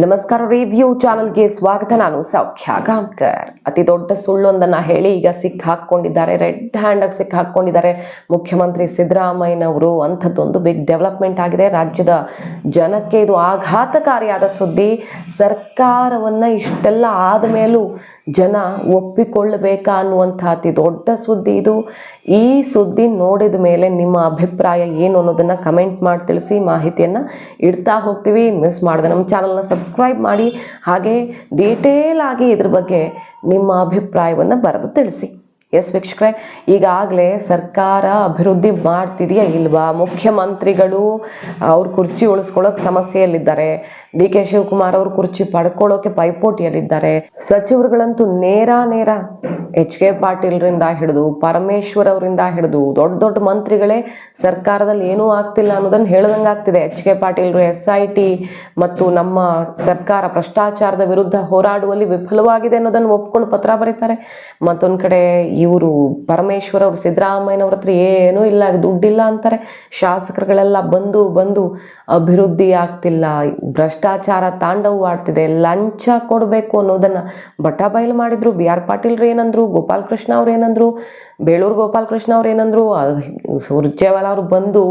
ನಮಸ್ಕಾರ ರಿವ್ಯೂ ಚಾನಲ್ಗೆ ಸ್ವಾಗತ. ನಾನು ಸೌಖ್ಯ ಗಾಂಕರ್ ಅತಿ ದೊಡ್ಡ ಸುಳ್ಳೊಂದನ್ನು ಹೇಳಿ ಈಗ ಸಿಕ್ಕಾಕೊಂಡಿದ್ದಾರೆ ರೆಡ್ ಹ್ಯಾಂಡ್ ಆಗಿ ಸಿಕ್ಕಾಕೊಂಡಿದ್ದಾರೆ ಮುಖ್ಯಮಂತ್ರಿ ಸಿದ್ದರಾಮಯ್ಯನವರು. ಅಂಥದ್ದೊಂದು ಬಿಗ್ ಡೆವಲಪ್ಮೆಂಟ್ ಆಗಿದೆ. ರಾಜ್ಯದ ಜನಕ್ಕೆ ಇದು ಆಘಾತಕಾರಿಯಾದ ಸುದ್ದಿ. ಸರ್ಕಾರವನ್ನು ಇಷ್ಟೆಲ್ಲ ಆದ ಮೇಲೂ ಜನ ಒಪ್ಪಿಕೊಳ್ಳಬೇಕಾ ಅನ್ನುವಂಥ ಅತಿ ದೊಡ್ಡ ಸುದ್ದಿ ಇದು. ಈ ಸುದ್ದಿ ನೋಡಿದ ಮೇಲೆ ನಿಮ್ಮ ಅಭಿಪ್ರಾಯ ಏನು ಅನ್ನೋದನ್ನು ಕಮೆಂಟ್ ಮಾಡಿ ತಿಳಿಸಿ, ಮಾಹಿತಿಯನ್ನು ಇಡ್ತಾ ಹೋಗ್ತೀವಿ. ಮಿಸ್ ಮಾಡಿದೆ ನಮ್ಮ ಚಾನಲ್ನ ಸಬ್ಸ್ಕ್ರೈಬ್ ಮಾಡಿ. ಹಾಗೆ ಡೀಟೇಲ್ ಆಗಿ ಇದ್ರ ಬಗ್ಗೆ ನಿಮ್ಮ ಅಭಿಪ್ರಾಯವನ್ನು ಬರೆದು ತಿಳಿಸಿ. ಎಸ್ ವೀಕ್ಷಕರೇ, ಈಗಾಗಲೇ ಸರ್ಕಾರ ಅಭಿವೃದ್ಧಿ ಮಾಡ್ತಿದೆಯಾ ಇಲ್ವಾ? ಮುಖ್ಯಮಂತ್ರಿಗಳು ಅವ್ರ ಕುರ್ಚಿ ಉಳಿಸ್ಕೊಳ್ಳೋಕೆ ಸಮಸ್ಯೆಯಲ್ಲಿದ್ದಾರೆ. ಡಿ ಕೆ ಶಿವಕುಮಾರ್ ಅವರು ಕುರ್ಚಿ ಪಡ್ಕೊಳ್ಳೋಕೆ ಪೈಪೋಟಿಯಲ್ಲಿದ್ದಾರೆ. ಸಚಿವರುಗಳಂತೂ ನೇರ ನೇರ ಎಚ್ ಕೆ ಪಾಟೀಲ್ರಿಂದ ಹಿಡಿದು ಪರಮೇಶ್ವರ್ ಅವರಿಂದ ಹಿಡಿದು ದೊಡ್ಡ ದೊಡ್ಡ ಮಂತ್ರಿಗಳೇ ಸರ್ಕಾರದಲ್ಲಿ ಏನೂ ಆಗ್ತಿಲ್ಲ ಅನ್ನೋದನ್ನು ಹೇಳ್ದಂಗೆ ಆಗ್ತಿದೆ. ಎಚ್ ಕೆ ಪಾಟೀಲ್ರು, ಎಸ್ ಐ ಟಿ ಮತ್ತು ನಮ್ಮ ಸರ್ಕಾರ ಭ್ರಷ್ಟಾಚಾರದ ವಿರುದ್ಧ ಹೋರಾಡುವಲ್ಲಿ ವಿಫಲವಾಗಿದೆ ಅನ್ನೋದನ್ನು ಒಪ್ಕೊಂಡು ಪತ್ರ ಬರೀತಾರೆ. ಮತ್ತೊಂದು ಕಡೆ ಇವರು ಪರಮೇಶ್ವರ್ ಅವರು ಸಿದ್ದರಾಮಯ್ಯನವ್ರ ಹತ್ರ ಏನೂ ಇಲ್ಲ, ದುಡ್ಡಿಲ್ಲ ಅಂತಾರೆ. ಶಾಸಕರುಗಳೆಲ್ಲ ಬಂದು ಬಂದು ಅಭಿವೃದ್ಧಿ ಆಗ್ತಿಲ್ಲ ಭ್ರಷ್ಟಾಚಾರ ತಾಂಡವವಾಡ್ತಿದೆ ಲಂಚ ಕೊಡಬೇಕು ಅನ್ನೋದನ್ನು ಬಟ ಬಯಲು ಮಾಡಿದ್ರು. ಬಿ ಆರ್ ಪಾಟೀಲ್ರು ಏನಂದ್ರು, ಗೋಪಾಲ್ ಕೃಷ್ಣ ಅವ್ರು ಏನಂದ್ರು, ಬೇಳೂರು ಗೋಪಾಲ್ ಕೃಷ್ಣ ಅವ್ರು ಏನಂದ್ರು ಸುರ್ಜೇವಾಲ ಅವ್ರು ಬಂದು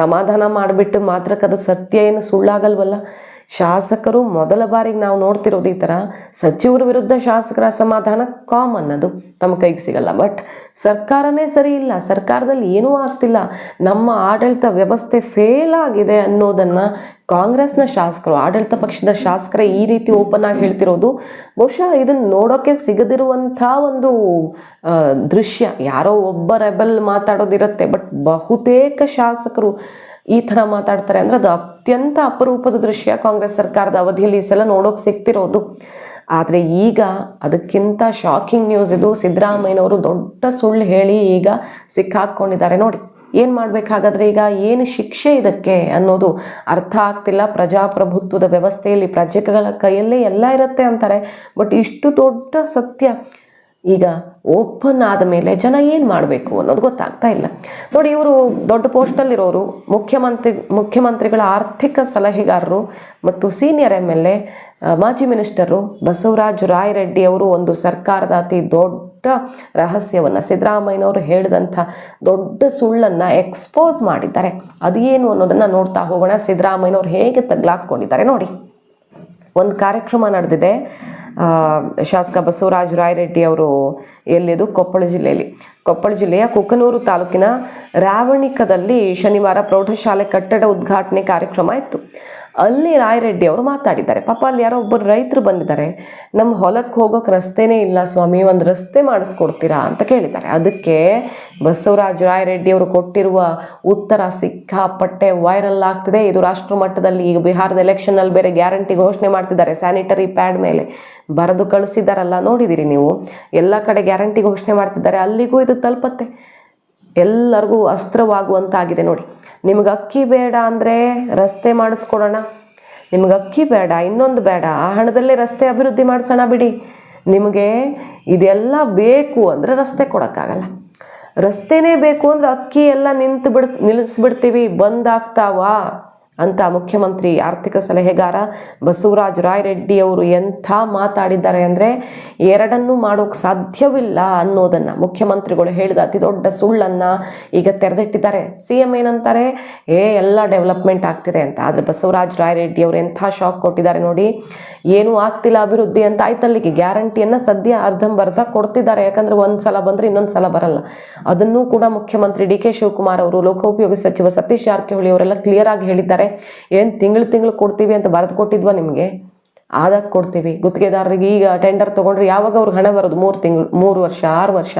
ಸಮಾಧಾನ ಮಾಡಿಬಿಟ್ಟು ಮಾತ್ರಕ್ಕೆ ಸತ್ಯ ಏನು ಸುಳ್ಳಾಗಲ್ವಲ್ಲ. ಶಾಸಕರು ಮೊದಲ ಬಾರಿಗೆ ನಾವು ನೋಡ್ತಿರೋದು ಈ ಥರ ಸಚಿವರ ವಿರುದ್ಧ ಶಾಸಕರ ಅಸಮಾಧಾನ ಕಾಮನ್ ಅದು ತಮ್ಮ ಕೈಗೆ ಸಿಗಲ್ಲ. ಬಟ್ ಸರ್ಕಾರನೇ ಸರಿ ಇಲ್ಲ, ಸರ್ಕಾರದಲ್ಲಿ ಏನೂ ಆಗ್ತಿಲ್ಲ. ನಮ್ಮ ಆಡಳಿತ ವ್ಯವಸ್ಥೆ ಫೇಲ್ ಆಗಿದೆ ಅನ್ನೋದನ್ನು ಕಾಂಗ್ರೆಸ್ನ ಶಾಸಕರು, ಆಡಳಿತ ಪಕ್ಷದ ಶಾಸಕರೇ ಈ ರೀತಿ ಓಪನ್ ಆಗಿ ಹೇಳ್ತಿರೋದು ಬಹುಶಃ ಇದನ್ನು ನೋಡೋಕ್ಕೆ ಸಿಗದಿರುವಂಥ ಒಂದು ದೃಶ್ಯ. ಯಾರೋ ಒಬ್ಬ ರೆಬಲ್ ಮಾತಾಡೋದಿರುತ್ತೆ ಬಟ್ ಬಹುತೇಕ ಶಾಸಕರು ಈ ಥರ ಮಾತಾಡ್ತಾರೆ ಅಂದ್ರೆ ಅದು ಅತ್ಯಂತ ಅಪರೂಪದ ದೃಶ್ಯ ಕಾಂಗ್ರೆಸ್ ಸರ್ಕಾರದ ಅವಧಿಯಲ್ಲಿ ಈ ಸಲ ನೋಡೋಕೆ ಸಿಗ್ತಿರೋದು. ಆದರೆ ಈಗ ಅದಕ್ಕಿಂತ ಶಾಕಿಂಗ್ ನ್ಯೂಸ್ ಇದು. ಸಿದ್ದರಾಮಯ್ಯನವರು ದೊಡ್ಡ ಸುಳ್ಳು ಹೇಳಿ ಈಗ ಸಿಕ್ಕಾಕೊಂಡಿದ್ದಾರೆ. ನೋಡಿ, ಏನು ಮಾಡಬೇಕಾಗಾದ್ರೆ ಈಗ ಏನು ಶಿಕ್ಷೆ ಇದಕ್ಕೆ ಅನ್ನೋದು ಅರ್ಥ ಆಗ್ತಿಲ್ಲ. ಪ್ರಜಾಪ್ರಭುತ್ವದ ವ್ಯವಸ್ಥೆಯಲ್ಲಿ ಪ್ರಜೆಗಳ ಕೈಯಲ್ಲೇ ಎಲ್ಲ ಇರುತ್ತೆ ಅಂತಾರೆ. ಬಟ್ ಇಷ್ಟು ದೊಡ್ಡ ಸತ್ಯ ಈಗ ಓಪನ್ ಆದ ಮೇಲೆ ಜನ ಏನು ಮಾಡಬೇಕು ಅನ್ನೋದು ಗೊತ್ತಾಗ್ತಾ ಇಲ್ಲ. ನೋಡಿ, ಇವರು ದೊಡ್ಡ ಪೋಸ್ಟಲ್ಲಿರೋರು ಮುಖ್ಯಮಂತ್ರಿ, ಮುಖ್ಯಮಂತ್ರಿಗಳ ಆರ್ಥಿಕ ಸಲಹೆಗಾರರು ಮತ್ತು ಸೀನಿಯರ್ ಎಂ ಎಲ್ ಎ ಮಾಜಿ ಮಿನಿಸ್ಟರು ಬಸವರಾಜ ರಾಯರೆಡ್ಡಿ ಅವರು ಒಂದು ಸರ್ಕಾರದ ಅತಿ ದೊಡ್ಡ ರಹಸ್ಯವನ್ನು ಸಿದ್ದರಾಮಯ್ಯನವರು ಹೇಳಿದಂಥ ದೊಡ್ಡ ಸುಳ್ಳನ್ನು ಎಕ್ಸ್ಪೋಸ್ ಮಾಡಿದ್ದಾರೆ. ಅದೇನು ಅನ್ನೋದನ್ನು ನೋಡ್ತಾ ಹೋಗೋಣ. ಸಿದ್ದರಾಮಯ್ಯನವರು ಹೇಗೆ ತಗ್ಲಾಕೊಂಡಿದ್ದಾರೆ ನೋಡಿ. ಒಂದು ಕಾರ್ಯಕ್ರಮ ನಡೆದಿದೆ. ಶಾಸಕ ಬಸವರಾಜ ರಾಯರೆಡ್ಡಿ ಅವರು ಎಲ್ಲಿದು? ಕೊಪ್ಪಳ ಜಿಲ್ಲೆಯಲ್ಲಿ. ಕೊಪ್ಪಳ ಜಿಲ್ಲೆಯ ಕುಕನೂರು ತಾಲೂಕಿನ ರಾವಣಿಕದಲ್ಲಿ ಶನಿವಾರ ಪ್ರೌಢಶಾಲೆ ಕಟ್ಟಡ ಉದ್ಘಾಟನೆ ಕಾರ್ಯಕ್ರಮ ಇತ್ತು. ಅಲ್ಲಿ ರಾಯರೆಡ್ಡಿ ಅವರು ಮಾತಾಡಿದ್ದಾರೆ. ಪಾಪ ಅಲ್ಲಿ ಯಾರೋ ಒಬ್ಬರು ರೈತರು ಬಂದಿದ್ದಾರೆ. ನಮ್ಮ ಹೊಲಕ್ಕೆ ಹೋಗೋಕೆ ರಸ್ತೆನೇ ಇಲ್ಲ ಸ್ವಾಮಿ, ಒಂದು ರಸ್ತೆ ಮಾಡಿಸ್ಕೊಡ್ತೀರಾ ಅಂತ ಕೇಳಿದ್ದಾರೆ. ಅದಕ್ಕೆ ಬಸವರಾಜ ರಾಯರೆಡ್ಡಿ ಅವರು ಕೊಟ್ಟಿರುವ ಉತ್ತರ ಸಿಕ್ಕಾಪಟ್ಟೆ ವೈರಲ್ ಆಗ್ತಿದೆ. ಇದು ರಾಷ್ಟ್ರ ಮಟ್ಟದಲ್ಲಿ ಈಗ ಬಿಹಾರದ ಎಲೆಕ್ಷನ್ನಲ್ಲಿ ಬೇರೆ ಗ್ಯಾರಂಟಿ ಘೋಷಣೆ ಮಾಡ್ತಿದ್ದಾರೆ. ಸ್ಯಾನಿಟರಿ ಪ್ಯಾಡ್ ಮೇಲೆ ಬರೆದು ಕಳಿಸಿದ್ದಾರಲ್ಲ, ನೋಡಿದಿರಿ ನೀವು? ಎಲ್ಲ ಕಡೆ ಗ್ಯಾರಂಟಿ ಘೋಷಣೆ ಮಾಡ್ತಿದ್ದಾರೆ. ಅಲ್ಲಿಗೂ ಇದು ತಲುಪತ್ತೆ. ಎಲ್ಲರಿಗೂ ಅಸ್ತ್ರವಾಗುವಂತಾಗಿದೆ ನೋಡಿ. ನಿಮ್ಗೆ ಅಕ್ಕಿ ಬೇಡ ಅಂದರೆ ರಸ್ತೆ ಮಾಡಿಸ್ಕೊಡೋಣ. ನಿಮ್ಗೆ ಅಕ್ಕಿ ಬೇಡ, ಇನ್ನೊಂದು ಬೇಡ, ಆ ಹಣದಲ್ಲೇ ರಸ್ತೆ ಅಭಿವೃದ್ಧಿ ಮಾಡಿಸೋಣ ಬಿಡಿ. ನಿಮಗೆ ಇದೆಲ್ಲ ಬೇಕು ಅಂದರೆ ರಸ್ತೆ ಕೊಡೋಕ್ಕಾಗಲ್ಲ. ರಸ್ತೆನೇ ಬೇಕು ಅಂದರೆ ಅಕ್ಕಿ ಎಲ್ಲ ನಿಂತು ಬಿಡ್ ನಿಲ್ಲಿಸ್ಬಿಡ್ತೀವಿ ಬಂದಾಗ್ತಾವಾ ಅಂತ ಮುಖ್ಯಮಂತ್ರಿ ಆರ್ಥಿಕ ಸಲಹೆಗಾರ ಬಸವರಾಜ ರಾಯರೆಡ್ಡಿ ಅವರು ಎಂಥ ಮಾತಾಡಿದ್ದಾರೆ ಅಂದರೆ ಎರಡನ್ನೂ ಮಾಡೋಕ್ಕೆ ಸಾಧ್ಯವಿಲ್ಲ ಅನ್ನೋದನ್ನು ಮುಖ್ಯಮಂತ್ರಿಗಳು ಹೇಳಿದ ಅತಿ ದೊಡ್ಡ ಸುಳ್ಳನ್ನು ಈಗ ತೆರೆದಿಟ್ಟಿದ್ದಾರೆ. ಸಿ ಎಂ ಏನಂತಾರೆ? ಏ, ಎಲ್ಲ ಡೆವಲಪ್ಮೆಂಟ್ ಆಗ್ತಿದೆ ಅಂತ. ಆದರೆ ಬಸವರಾಜ ರಾಯರೆಡ್ಡಿ ಅವರು ಎಂಥ ಶಾಕ್ ಕೊಟ್ಟಿದ್ದಾರೆ ನೋಡಿ. ಏನೂ ಆಗ್ತಿಲ್ಲ ಅಭಿವೃದ್ಧಿ ಅಂತ ಆಯ್ತಲ್ಲಿಗೆ ಗ್ಯಾರಂಟಿಯನ್ನು ಸದ್ಯ ಅರ್ಧಂಬರ್ಧ ಕೊಡ್ತಿದ್ದಾರೆ. ಯಾಕಂದ್ರೆ ಒಂದು ಸಲ ಬಂದರೆ ಇನ್ನೊಂದು ಸಲ ಬರಲ್ಲ. ಅದನ್ನೂ ಕೂಡ ಮುಖ್ಯಮಂತ್ರಿ ಡಿ ಕೆ ಶಿವಕುಮಾರ್ ಅವರು ಲೋಕೋಪಯೋಗಿ ಸಚಿವ ಸತೀಶ್ ಜಾರಕಿಹೊಳಿ ಅವರೆಲ್ಲ ಕ್ಲಿಯರ್ ಆಗಿ ಹೇಳಿದ್ದಾರೆ. ಏನು ತಿಂಗಳು ತಿಂಗಳು ಕೊಡ್ತೀವಿ ಅಂತ ಬರೆದು ಕೊಟ್ಟಿದ್ವಾ ನಿಮಗೆ? ಆದಾಗ ಕೊಡ್ತೀವಿ. ಗುತ್ತಿಗೆದಾರರಿಗೆ ಈಗ ಟೆಂಡರ್ ತೊಗೊಂಡ್ರೆ ಯಾವಾಗ ಅವ್ರಿಗೆ ಹಣ ಬರೋದು? ಮೂರು ತಿಂಗಳು, ಮೂರು ವರ್ಷ, ಆರು ವರ್ಷ.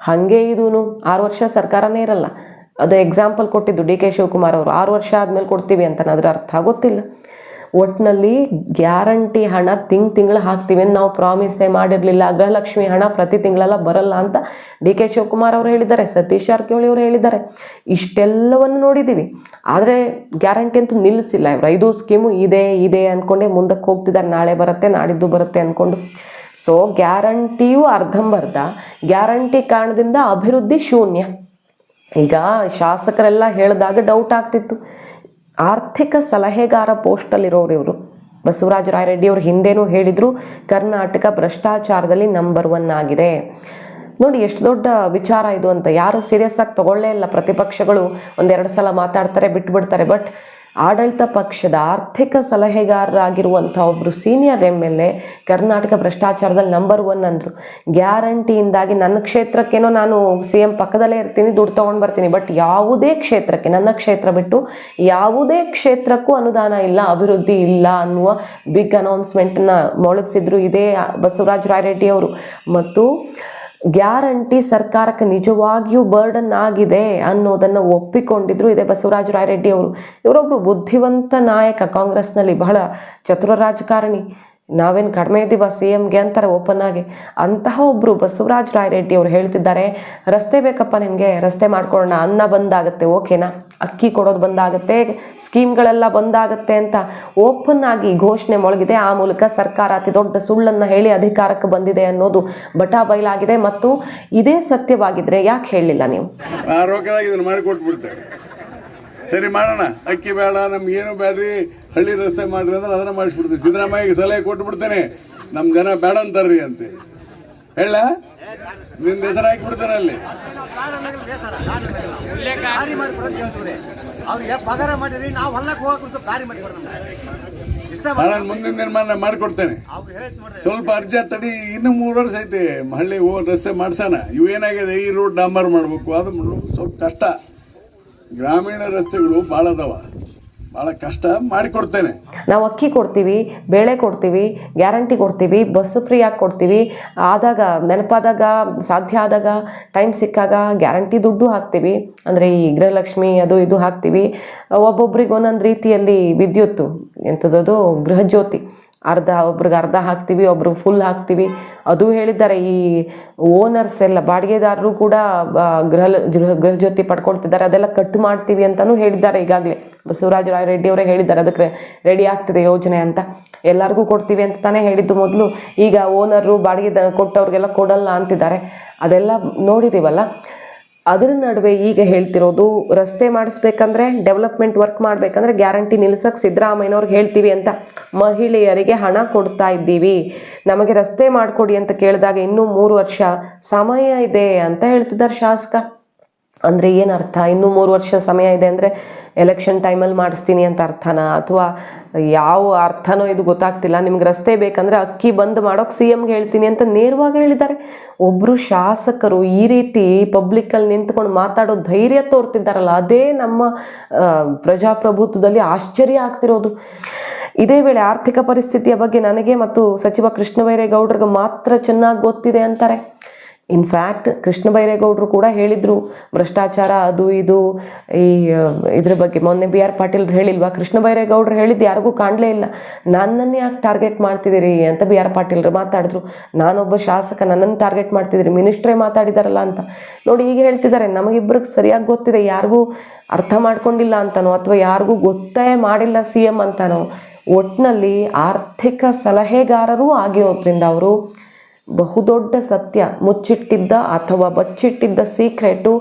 ಹಾಗೆ ಇದೂ ಆರು ವರ್ಷ ಸರ್ಕಾರನೇ ಇರಲ್ಲ. ಅದು ಎಕ್ಸಾಂಪಲ್ ಕೊಟ್ಟಿದ್ದು ಡಿ ಕೆ ಶಿವಕುಮಾರ್ ಅವರು. ಆರು ವರ್ಷ ಆದಮೇಲೆ ಕೊಡ್ತೀವಿ ಅಂತ ಅದರ ಅರ್ಥ ಗೊತ್ತಿಲ್ಲ ಒಟ್ಟಿನಲ್ಲಿ ಗ್ಯಾರಂಟಿ ಹಣ ತಿಂಗ್ ತಿಂಗಳು ಹಾಕ್ತೀವಿ ಅಂತ ನಾವು ಪ್ರಾಮಿಸೇ ಮಾಡಿರಲಿಲ್ಲ. ಗೃಹಲಕ್ಷ್ಮಿ ಹಣ ಪ್ರತಿ ತಿಂಗಳೆಲ್ಲ ಬರಲ್ಲ ಅಂತ ಡಿ ಕೆ ಶಿವಕುಮಾರ್ ಅವರು ಹೇಳಿದ್ದಾರೆ, ಸತೀಶ್ ಜಾರಕಿಹೊಳಿ ಅವರು ಹೇಳಿದ್ದಾರೆ. ಇಷ್ಟೆಲ್ಲವನ್ನು ನೋಡಿದ್ದೀವಿ. ಆದರೆ ಗ್ಯಾರಂಟಿ ಅಂತೂ ನಿಲ್ಲಿಸಿಲ್ಲ ಇವರು ಐದು ಸ್ಕೀಮು ಇದೆ ಇದೆ ಅಂದ್ಕೊಂಡೆ ಮುಂದಕ್ಕೆ ಹೋಗ್ತಿದ್ದಾರೆ. ನಾಳೆ ಬರುತ್ತೆ, ನಾಡಿದ್ದು ಬರುತ್ತೆ ಅಂದ್ಕೊಂಡು ಸೊ ಗ್ಯಾರಂಟಿಯು ಅರ್ಧಂಬರ್ಧ. ಗ್ಯಾರಂಟಿ ಕಾರಣದಿಂದ ಅಭಿವೃದ್ಧಿ ಶೂನ್ಯ. ಈಗ ಶಾಸಕರೆಲ್ಲ ಹೇಳಿದಾಗ ಡೌಟ್ ಆಗ್ತಿತ್ತು. ಆರ್ಥಿಕ ಸಲಹೆಗಾರ ಪೋಸ್ಟಲ್ಲಿರೋರು ಇವರು. ಬಸವರಾಜ ರಾಯರೆಡ್ಡಿ ಅವರು ಹಿಂದೆನೂ ಹೇಳಿದ್ರು, ಕರ್ನಾಟಕ ಭ್ರಷ್ಟಾಚಾರದಲ್ಲಿ ನಂಬರ್ ಒನ್ ಆಗಿದೆ. ನೋಡಿ, ಎಷ್ಟು ದೊಡ್ಡ ವಿಚಾರ ಇದು ಅಂತ. ಯಾರು ಸೀರಿಯಸ್ ಆಗಿ ತಗೊಳ್ಳೇ ಇಲ್ಲ ಪ್ರತಿಪಕ್ಷಗಳು. ಒಂದೆರಡು ಸಲ ಮಾತಾಡ್ತಾರೆ, ಬಿಟ್ಬಿಡ್ತಾರೆ. ಬಟ್ ಆಡಳಿತ ಪಕ್ಷದ ಆರ್ಥಿಕ ಸಲಹೆಗಾರರಾಗಿರುವಂಥ ಒಬ್ಬರು senior M L A, Karnataka ಭ್ರಷ್ಟಾಚಾರದಲ್ಲಿ number one ಅಂದರು. ಗ್ಯಾರಂಟಿಯಿಂದಾಗಿ ನನ್ನ ಕ್ಷೇತ್ರಕ್ಕೇನೋ ನಾನು ಸಿ ಎಂ ಪಕ್ಕದಲ್ಲೇ ಇರ್ತೀನಿ, ದುಡ್ಡು ತೊಗೊಂಡು ಬರ್ತೀನಿ ಬಟ್ ಯಾವುದೇ ಕ್ಷೇತ್ರಕ್ಕೆ, ನನ್ನ ಕ್ಷೇತ್ರ ಬಿಟ್ಟು ಯಾವುದೇ ಕ್ಷೇತ್ರಕ್ಕೂ ಅನುದಾನ ಇಲ್ಲ, ಅಭಿವೃದ್ಧಿ ಇಲ್ಲ ಅನ್ನುವ ಬಿಗ್ ಅನೌನ್ಸ್ಮೆಂಟನ್ನ ಮೊಳಗಿಸಿದ್ರು ಇದೇ ಬಸವರಾಜ ರಾಯರೆಡ್ಡಿ ಅವರು. ಮತ್ತು ಗ್ಯಾರಂಟಿ ಸರ್ಕಾರಕ್ಕೆ ನಿಜವಾಗಿಯೂ ಬರ್ಡನ್ ಆಗಿದೆ ಅನ್ನೋದನ್ನು ಒಪ್ಪಿಕೊಂಡಿದ್ರು. ಇದೆ ಬಸವರಾಜ ರಾಯರೆಡ್ಡಿ ಅವರು. ಇವರೊಬ್ಬರು ಬುದ್ಧಿವಂತ ನಾಯಕ ಕಾಂಗ್ರೆಸ್ನಲ್ಲಿ ಬಹಳ ಚತುರ ರಾಜಕಾರಣಿ. ನಾವೇನು ಕಡಿಮೆ ಇದ್ದೀವ? ಸಿ ಎಮ್ಗೆ ಅಂತಾರೆ ಓಪನ್ ಆಗಿ. ಅಂತಹ ಒಬ್ಬರು ಬಸವರಾಜ ರಾಯರೆಡ್ಡಿ ಅವರು ಹೇಳ್ತಿದ್ದಾರೆ, ರಸ್ತೆ ಬೇಕಪ್ಪ ನಿಮಗೆ, ರಸ್ತೆ ಮಾಡ್ಕೊಳ್ಳೋಣ, ಅನ್ನ ಬಂದಾಗುತ್ತೆ, ಓಕೆನಾ? ಅಕ್ಕಿ ಕೊಡೋದು ಬಂದಾಗುತ್ತೆ, ಸ್ಕೀಮ್ಗಳೆಲ್ಲ ಬಂದಾಗುತ್ತೆ ಅಂತ ಓಪನ್ ಆಗಿ ಘೋಷಣೆ ಮೊಳಗಿದೆ. ಆ ಮೂಲಕ ಸರ್ಕಾರ ಅತಿ ದೊಡ್ಡ ಸುಳ್ಳನ್ನು ಹೇಳಿ ಅಧಿಕಾರಕ್ಕೆ ಬಂದಿದೆ ಅನ್ನೋದು ಬಟಾ ಬಯಲಾಗಿದೆ ಮತ್ತು ಇದೇ ಸತ್ಯವಾಗಿದ್ರೆ ಯಾಕೆ ಹೇಳಲಿಲ್ಲ ನೀವು? ಸರಿ ಮಾಡೋಣ. ಅಕ್ಕಿ ಬೇಡ ನಮ್ಗೆ ಏನು ಬೇಡ್ರಿ? ಹಳ್ಳಿ ರಸ್ತೆ ಮಾಡ್ರಿ ಅಂದ್ರೆ ಅದನ್ನ ಮಾಡಿಸ್ಬಿಡ್ತೀನಿ. ಸಿದ್ದರಾಮಯ್ಯಗೆ ಸಲಹೆ ಕೊಟ್ಬಿಡ್ತೇನೆ. ನಮ್ಮ ಜನ ಬೇಡ ಅಂತಾರ್ರಿ ಅಂತೆ. ಹೇಳ? ನಿನ್ನ ಹೆಸರು ಹಾಕಿಬಿಡ್ತೇನೆ ಅಲ್ಲಿ. ನಾನು ಮುಂದಿನ ನಿರ್ಮಾಣ ಮಾಡಿಕೊಡ್ತೇನೆ. ಸ್ವಲ್ಪ ಅರ್ಜಿ ತಡಿ ಇನ್ನು ಮೂರು ವರ್ಷ ಐತೆ. ಹಳ್ಳಿ ಹೋ ರಸ್ತೆ ಮಾಡ್ಸೋಣ. ಇವು ಏನಾಗಿದೆ? ಈ ರೋಡ್ ಡಾಂಬರ್ ಮಾಡಬೇಕು. ಅದು ಮಾಡ್ಬೇಕು. ಸ್ವಲ್ಪ ಕಷ್ಟ. ಗ್ರಾಮೀಣ ರಸ್ತೆಗಳು ಭಾಳ ಅದಾವ. ಭಾಳ ಕಷ್ಟ ಮಾಡಿಕೊಡ್ತೇನೆ ನಾವು ಅಕ್ಕಿ ಕೊಡ್ತೀವಿ, ಬೇಳೆ ಕೊಡ್ತೀವಿ, ಗ್ಯಾರಂಟಿ ಕೊಡ್ತೀವಿ, ಬಸ್ ಫ್ರೀ ಆಗಿ ಕೊಡ್ತೀವಿ. ಆದಾಗ, ನೆನಪಾದಾಗ, ಸಾಧ್ಯ ಆದಾಗ ಟೈಮ್ ಸಿಕ್ಕಾಗ ಗ್ಯಾರಂಟಿ ದುಡ್ಡು ಹಾಕ್ತೀವಿ. ಅಂದರೆ ಈ ಗೃಹಲಕ್ಷ್ಮಿ ಅದು ಇದು ಹಾಕ್ತೀವಿ. ಒಬ್ಬೊಬ್ರಿಗೆ ಒಂದೊಂದು ರೀತಿಯಲ್ಲಿ ವಿದ್ಯುತ್ತು ಎಂಥದ್ದು ಗೃಹಜ್ಯೋತಿ. ಅರ್ಧ ಒಬ್ರಿಗೆ ಅರ್ಧ ಹಾಕ್ತೀವಿ, ಒಬ್ರಿಗೆ ಫುಲ್ ಹಾಕ್ತೀವಿ. ಅದು ಹೇಳಿದ್ದಾರೆ, ಈ ಓನರ್ಸ್ ಎಲ್ಲ, ಬಾಡಿಗೆದಾರರು ಕೂಡ ಬ- ಗೃಹ ಗೃಹ ಜ್ಯೋತಿ ಪಡ್ಕೊಳ್ತಿದ್ದಾರೆ, ಅದೆಲ್ಲ ಕಟ್ ಮಾಡ್ತೀವಿ ಅಂತಲೂ ಹೇಳಿದ್ದಾರೆ ಈಗಾಗಲೇ. ಬಸವರಾಜ ರಾಯರೆಡ್ಡಿ ಅವರೇ ಹೇಳಿದ್ದಾರೆ, ಅದಕ್ಕೆ ರೆಡಿ ಆಗ್ತಿದೆ ಯೋಜನೆ ಅಂತ. ಎಲ್ಲರಿಗೂ ಕೊಡ್ತೀವಿ ಅಂತ ತಾನೇ ಹೇಳಿದ್ದು ಮೊದಲು. ಈಗ ಓನರು ಬಾಡಿಗೆ ಕೊಟ್ಟವ್ರಿಗೆಲ್ಲ ಕೊಡಲ್ಲ ಅಂತಿದ್ದಾರೆ. ಅದೆಲ್ಲ ನೋಡಿದ್ದೀವಲ್ಲ ಅದರ ನಡುವೆ ಈಗ ಹೇಳ್ತಿರೋದು, ರಸ್ತೆ ಮಾಡಿಸ್ಬೇಕಂದ್ರೆ ಡೆವಲಪ್ಮೆಂಟ್ ವರ್ಕ್ ಮಾಡಬೇಕಂದ್ರೆ ಗ್ಯಾರಂಟಿ ನಿಲ್ಸಕ್ಕೆ ಸಿದ್ದರಾಮಯ್ಯನವ್ರಿಗೆ ಹೇಳ್ತೀವಿ ಅಂತ ಮಹಿಳೆಯರಿಗೆ ಹಣ ಕೊಡ್ತಾ ಇದ್ದೀವಿ. ನಮಗೆ ರಸ್ತೆ ಮಾಡಿಕೊಡಿ ಅಂತ ಕೇಳಿದಾಗ ಇನ್ನೂ ಮೂರು ವರ್ಷ ಸಮಯ ಇದೆ ಅಂತ ಹೇಳ್ತಿದ್ದಾರೆ ಶಾಸಕ. ಅಂದರೆ ಏನು ಅರ್ಥ? ಇನ್ನೂ ಮೂರು ವರ್ಷ ಸಮಯ ಇದೆ ಅಂದರೆ ಎಲೆಕ್ಷನ್ ಟೈಮಲ್ಲಿ ಮಾಡಿಸ್ತೀನಿ ಅಂತ ಅರ್ಥನಾ? ಅಥವಾ ಯಾವ ಅರ್ಥನೋ ಇದು ಗೊತ್ತಾಗ್ತಿಲ್ಲ. ನಿಮ್ಗೆ ರಸ್ತೆ ಬೇಕಂದರೆ ಅಕ್ಕಿ ಬಂದ್ ಮಾಡೋಕೆ ಸಿ ಎಮ್ಗೆ ಹೇಳ್ತೀನಿ ಅಂತ ನೇರವಾಗಿ ಹೇಳಿದ್ದಾರೆ. ಒಬ್ಬರು ಶಾಸಕರು ಈ ರೀತಿ ಪಬ್ಲಿಕ್ಕಲ್ಲಿ ನಿಂತ್ಕೊಂಡು ಮಾತಾಡೋ ಧೈರ್ಯ ತೋರ್ತಿದ್ದಾರಲ್ಲ, ಅದೇ ನಮ್ಮ ಪ್ರಜಾಪ್ರಭುತ್ವದಲ್ಲಿ ಆಶ್ಚರ್ಯ ಆಗ್ತಿರೋದು. ಇದೇ ವೇಳೆ ಆರ್ಥಿಕ ಪರಿಸ್ಥಿತಿಯ ಬಗ್ಗೆ ನನಗೆ ಮತ್ತು ಸಚಿವ ಕೃಷ್ಣ ಬೈರೇಗೌಡರಿಗೆ ಮಾತ್ರ ಚೆನ್ನಾಗಿ ಗೊತ್ತಿದೆ ಅಂತಾರೆ. ಇನ್ಫ್ಯಾಕ್ಟ್ ಕೃಷ್ಣ ಬೈರೇಗೌಡರು ಕೂಡ ಹೇಳಿದರು ಭ್ರಷ್ಟಾಚಾರ ಅದು ಇದು ಈ ಆ, ಇದ್ರ ಬಗ್ಗೆ ಮೊನ್ನೆ ಬಿ ಆರ್ ಪಾಟೀಲ್ ಹೇಳಿಲ್ವಾ? ಕೃಷ್ಣ ಬೈರೇಗೌಡರು ಹೇಳಿದ್ದು ಯಾರಿಗೂ ಕಾಣಲೇ ಇಲ್ಲ. ನನ್ನನ್ನು ಯಾಕೆ ಟಾರ್ಗೆಟ್ ಮಾಡ್ತಿದ್ದೀರಿ? ಅಂತ ಬಿ ಆರ್ ಪಾಟೀಲ್ರು ಮಾತಾಡಿದ್ರು. ನಾನೊಬ್ಬ ಶಾಸಕ ನನ್ನನ್ನು ಟಾರ್ಗೆಟ್ ಮಾಡ್ತಿದ್ದೀರಿ. ಮಿನಿಸ್ಟ್ರೇ ಮಾತಾಡಿದಾರಲ್ಲ ಅಂತ. ನೋಡಿ ಈಗ ಹೇಳ್ತಿದ್ದಾರೆ. ನಮಗಿಬ್ಬರಿಗೆ ಸರಿಯಾಗಿ ಗೊತ್ತಿದೆ. ಯಾರಿಗೂ ಅರ್ಥ ಮಾಡ್ಕೊಂಡಿಲ್ಲ ಅಂತನೋ ಅಥವಾ ಯಾರಿಗೂ ಗೊತ್ತೇ ಮಾಡಿಲ್ಲ ಸಿ ಎಂ ಅಂತನೋ ಒಟ್ಟಿನಲ್ಲಿ ಆರ್ಥಿಕ ಸಲಹೆಗಾರರೂ ಆಗಿರೋದ್ರಿಂದ ಅವರು ಬಹುದೊಡ್ಡ ಸತ್ಯ, ಮುಚ್ಚಿಟ್ಟಿದ್ದ ಅಥವಾ ಬಚ್ಚಿಟ್ಟಿದ್ದ ಸೀಕ್ರೆಟು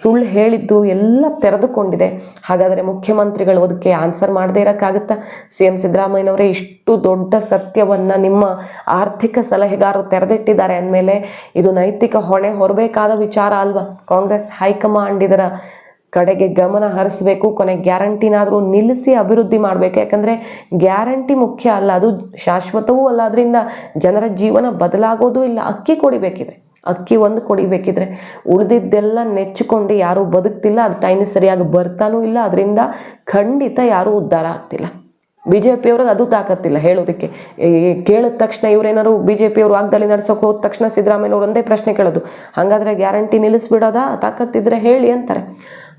ಸುಳ್ಳು ಹೇಳಿದ್ದು ಎಲ್ಲ ತೆರೆದುಕೊಂಡಿದೆ. ಹಾಗಾದರೆ ಮುಖ್ಯಮಂತ್ರಿಗಳು ಅದಕ್ಕೆ ಆನ್ಸರ್ ಮಾಡದೇ ಇರೋಕ್ಕಾಗುತ್ತಾ? ಸಿ ಎಂ ಸಿದ್ದರಾಮಯ್ಯನವರೇ, ಇಷ್ಟು ದೊಡ್ಡ ಸತ್ಯವನ್ನು ನಿಮ್ಮ ಆರ್ಥಿಕ ಸಲಹೆಗಾರರು ತೆರೆದಿಟ್ಟಿದ್ದಾರೆ ಅಂದಮೇಲೆ ಇದು ನೈತಿಕ ಹೊಣೆ ಹೊರಬೇಕಾದ ವಿಚಾರ ಅಲ್ವಾ? ಕಾಂಗ್ರೆಸ್ ಹೈಕಮಾಂಡ್ ಇದರ ಕಡೆಗೆ ಗಮನ ಹರಿಸಬೇಕು, ಕೊನೆ ಗ್ಯಾರಂಟಿನಾದರೂ ನಿಲ್ಲಿಸಿ ಅಭಿವೃದ್ಧಿ ಮಾಡಬೇಕು. ಯಾಕಂದರೆ ಗ್ಯಾರಂಟಿ ಮುಖ್ಯ ಅಲ್ಲ, ಅದು ಶಾಶ್ವತವೂ ಅಲ್ಲ. ಅದರಿಂದ ಜನರ ಜೀವನ ಬದಲಾಗೋದು ಇಲ್ಲ. ಅಕ್ಕಿ ಕೊಡಿಬೇಕಿದ್ರೆ, ಅಕ್ಕಿ ಒಂದು ಕೊಡಿಬೇಕಿದ್ರೆ ಉಳಿದಿದ್ದೆಲ್ಲ ನೆಚ್ಚಿಕೊಂಡು ಯಾರೂ ಬದುಕ್ತಿಲ್ಲ, ಅದು ಟೈಮಿಗೆ ಸರಿಯಾಗಿ ಬರ್ತಾನೂ ಇಲ್ಲ. ಅದರಿಂದ ಖಂಡಿತ ಯಾರೂ ಉದ್ಧಾರ ಆಗ್ತಿಲ್ಲ. ಬಿ ಜೆ ಪಿಯವ್ರಿಗೆ ಅದು ತಾಕತ್ತಿಲ್ಲ ಹೇಳೋದಕ್ಕೆ. ಕೇಳಿದ ತಕ್ಷಣ ಇವರೇನಾರು ಬಿ ಜೆ ಪಿಯವರು ವಾಗ್ದಾಳಿ ನಡೆಸೋಕೆ ಹೋದ ತಕ್ಷಣ ಸಿದ್ದರಾಮಯ್ಯವ್ರು ಒಂದೇ ಪ್ರಶ್ನೆ ಕೇಳೋದು. ಹಾಗಾದರೆ ಗ್ಯಾರಂಟಿ ನಿಲ್ಲಿಸ್ಬಿಡೋದಾ, ತಾಕತ್ತಿದ್ರೆ ಹೇಳಿ ಅಂತಾರೆ.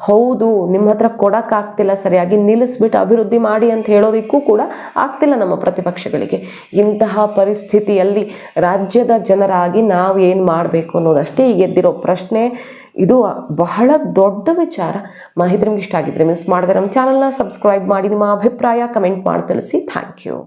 ಹೌದು, ನಿಮ್ಮ ಹತ್ರ ಕೊಡೋಕ್ಕಾಗ್ತಿಲ್ಲ ಸರಿಯಾಗಿ ನಿಲ್ಲಿಸ್ಬಿಟ್ಟು ಅಭಿವೃದ್ಧಿ ಮಾಡಿ ಅಂತ ಹೇಳೋದಕ್ಕೂ ಕೂಡ ಆಗ್ತಿಲ್ಲ ನಮ್ಮ ಪ್ರತಿಪಕ್ಷಗಳಿಗೆ. ಇಂತಹ ಪರಿಸ್ಥಿತಿಯಲ್ಲಿ ರಾಜ್ಯದ ಜನರಾಗಿ ನಾವು ಏನು ಮಾಡಬೇಕು ಅನ್ನೋದಷ್ಟೇ ಈಗ ಎದ್ದಿರೋ ಪ್ರಶ್ನೆ. ಇದು ಬಹಳ ದೊಡ್ಡ ವಿಚಾರ. ಮಾಹಿತಿ ನಿಮ್ಗೆ ಇಷ್ಟ ಆಗಿದ್ರೆ ಮಿಸ್ ಮಾಡಿದ್ರೆ ನಮ್ಮ ಚಾನಲ್ನ ಸಬ್ಸ್ಕ್ರೈಬ್ ಮಾಡಿ, ನಿಮ್ಮ ಅಭಿಪ್ರಾಯ ಕಮೆಂಟ್ ಮಾಡಿ ತಿಳಿಸಿ. Thank you